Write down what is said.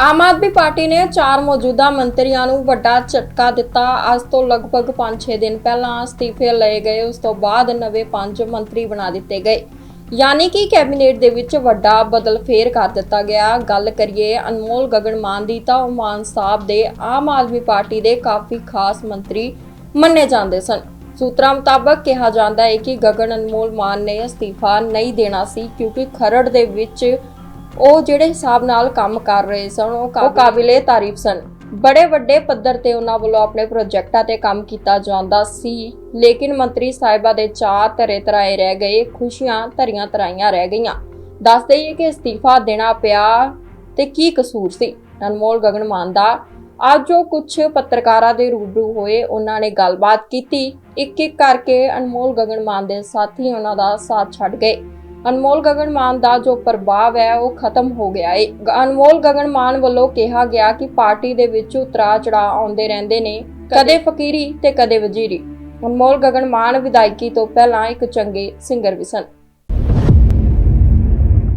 Aam Aadmi party ਨੇ ਚਾਰ ਮੌਜੂਦਾ ਮੰਤਰੀਆਂ ਨੂੰ ਵੱਡਾ ਝਟਕਾ ਦਿੱਤਾ। ਅੱਜ ਤੋਂ ਲਗਭਗ 5-6 ਦਿਨ ਪਹਿਲਾਂ ਅਸਤੀਫੇ ਲਏ ਗਏ। ਉਸ ਤੋਂ ਬਾਅਦ ਨਵੇਂ ਪੰਜ ਮੰਤਰੀ ਬਣਾ ਦਿੱਤੇ ਗਏ। ਯਾਨੀ ਕਿ ਕੈਬਨਿਟ ਦੇ ਵਿੱਚ ਵੱਡਾ ਬਦਲਫੇਰ ਕਰ ਦਿੱਤਾ ਗਿਆ। ਗੱਲ ਕਰੀਏ ਅਨਮੋਲ ਗਗਨ ਮਾਨ ਦੀ ਤਾਂ ਉਹ ਮਾਨ ਸਾਹਿਬ ਦੇ ਆਮ ਆਦਮੀ ਪਾਰਟੀ ਦੇ ਕਾਫੀ ਖਾਸ ਮੰਤਰੀ ਮੰਨੇ ਜਾਂਦੇ ਸਨ। ਸੂਤਰਾਂ ਮੁਤਾਬਕ ਕਿਹਾ ਜਾਂਦਾ ਹੈ ਕਿ ਗਗਨ ਅਨਮੋਲ ਮਾਨ ਨੇ ਅਸਤੀਫਾ ਨਹੀਂ ਦੇਣਾ ਸੀ ਕਿਉਂਕਿ ਖਰੜ ਦੇ ਵਿੱਚ ਉਹ ਜਿਹੜੇ ਹਿਸਾਬ ਨਾਲ ਕੰਮ ਕਰ ਰਹੇ ਸਨ ਉਹ ਕਾ- ਉਹ ਕਾਬਿਲੇ ਤਾਰੀਫ ਸਨ। ਬੜੇ ਵੱਡੇ ਪੱਧਰ ਤੇ ਉਹਨਾਂ ਵੱਲੋਂ ਆਪਣੇ ਪ੍ਰੋਜੈਕਟਾਂ ਤੇ ਕੰਮ ਕੀਤਾ ਜਾਂਦਾ ਸੀ ਲੇਕਿਨ ਮੰਤਰੀ ਸਾਹਿਬਾ ਦੇ ਚਾਹ ਧਰੇ ਤਰਾਏ ਰਹਿ ਗਏ ਖੁਸ਼ੀਆਂ ਧਰੀਆਂ ਤਰਾਈਆਂ ਰਹਿ ਗਈਆਂ। ਦੱਸ ਦੇਈਏ ਕਿ ਅਸਤੀਫਾ ਦੇਣਾ ਪਿਆ ਤੇ ਕੀ ਕਸੂਰ ਸੀ? ਅਨਮੋਲ ਗਗਨ ਮਾਨ ਦਾ ਅੱਜ ਜੋ ਕੁਝ ਪੱਤਰਕਾਰਾਂ ਦੇ ਰੂਬਰੂ ਹੋਏ ਉਹਨਾਂ ਨੇ ਗੱਲਬਾਤ ਕੀਤੀ। ਇੱਕ ਇੱਕ ਕਰਕੇ ਅਨਮੋਲ ਗਗਨ ਮਾਨ ਦੇ ਸਾਥੀ ਉਹਨਾਂ ਦਾ ਸਾਥ ਛੱਡ ਗਏ। ਅਨਮੋਲ ਗਗਨ ਮਾਨ ਦਾ ਜੋ ਪ੍ਰਭਾਵ ਹੈ ਉਹ ਖਤਮ ਹੋ ਗਿਆ ਹੈ ਅਨਮੋਲ ਗਗਨ ਮਾਨ ਵੱਲੋਂ ਕਿਹਾ ਗਿਆ ਕਿ ਪਾਰਟੀ ਦੇ ਵਿੱਚ ਉਤਰਾ ਚੜਾ ਆਉਂਦੇ ਰਹਿੰਦੇ ਨੇ ਕਦੇ ਫਕੀਰੀ ਤੇ ਕਦੇ ਵਜ਼ੀਰੀ। ਅਨਮੋਲ ਗਗਨ ਮਾਨ ਵਿਦਾਇਕੀ ਤੋਂ ਪਹਿਲਾਂ ਇੱਕ ਚੰਗੇ ਸਿੰਗਰ ਵੀ ਸਨ।